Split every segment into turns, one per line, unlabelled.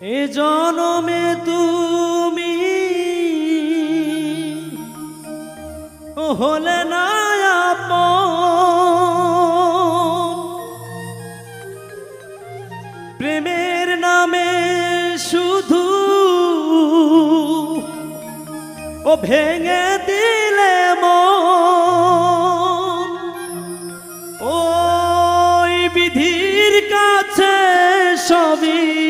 এ জনমে তুমি হলে না প্রেমের নামে শুধু ও ভেঙে দিলে ওই বিধির কাছে সবই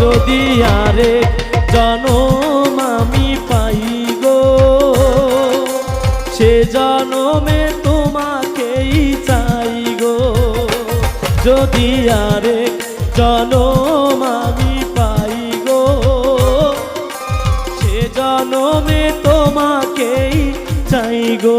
যদি আরে জনম আমি পাই গো সে জনমে তোমাকেই চাই গো যদি আরে জনম আমি পাই গো সে জনমে তোমাকেই চাই গো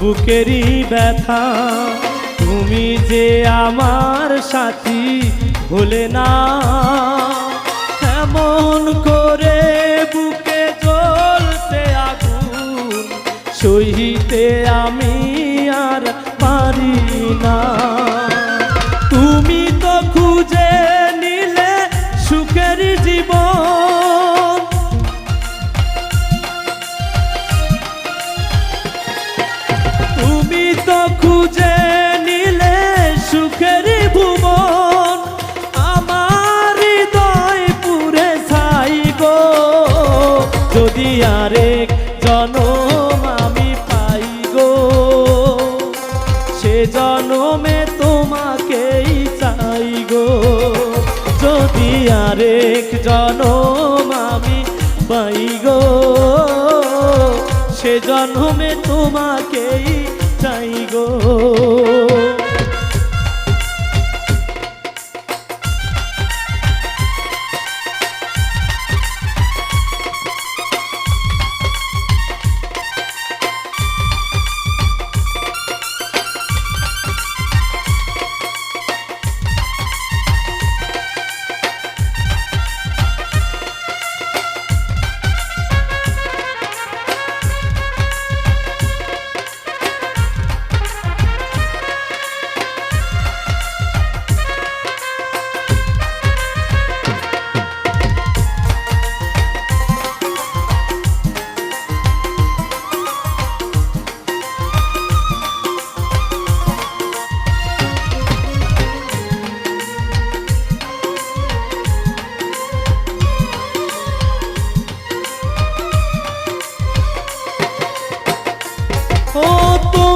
বুকেরই ব্যথা। তুমি যে আমার সাথী, ভুলে না। এমন করে বুকে জ্বলছে আগুন সহিতে আমি আর পারি না। তুমি তো খুঁজে যদি আরেক জনম আমি পাই গো। সে জনমে তোমাকেই চাই গো। যদি আরেক জনম আমি পাই গো, সে জন্মে তোমাকেই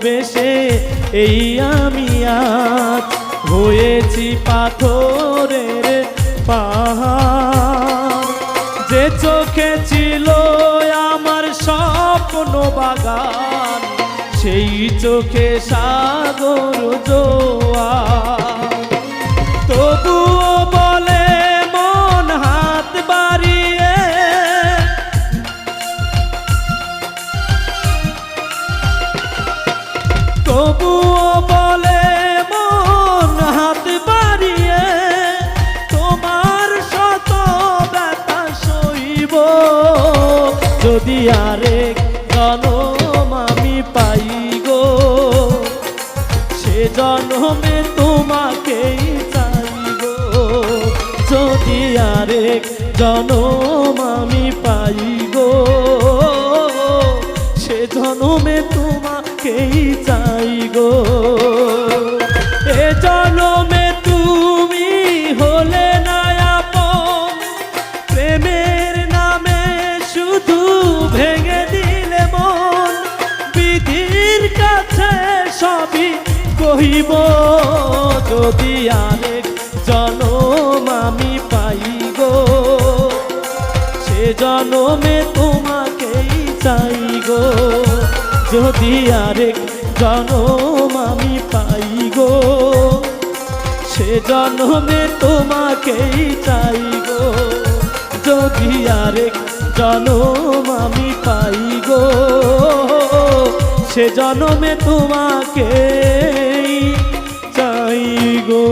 ভালোবেসে এই আমি আজ হয়েছি পাথরের পাহাড়। যে চোখে ছিল আমার স্বপ্ন বাগান, সেই চোখে সাগর জোয়া জন্মে গো যদি আরেক জনম আমি পাই গো সে জনমে তোমাকেই চাই কহিব, যদি আরেক জনম আমি পাই গো সে জনমে তোমাকেই চাই গো যদি আরেক জনম আমি পাই গো সে জনমে তোমাকেই চাই গো যদি আরেক জনম আমি পাই গো সে জন্মে চাই গো।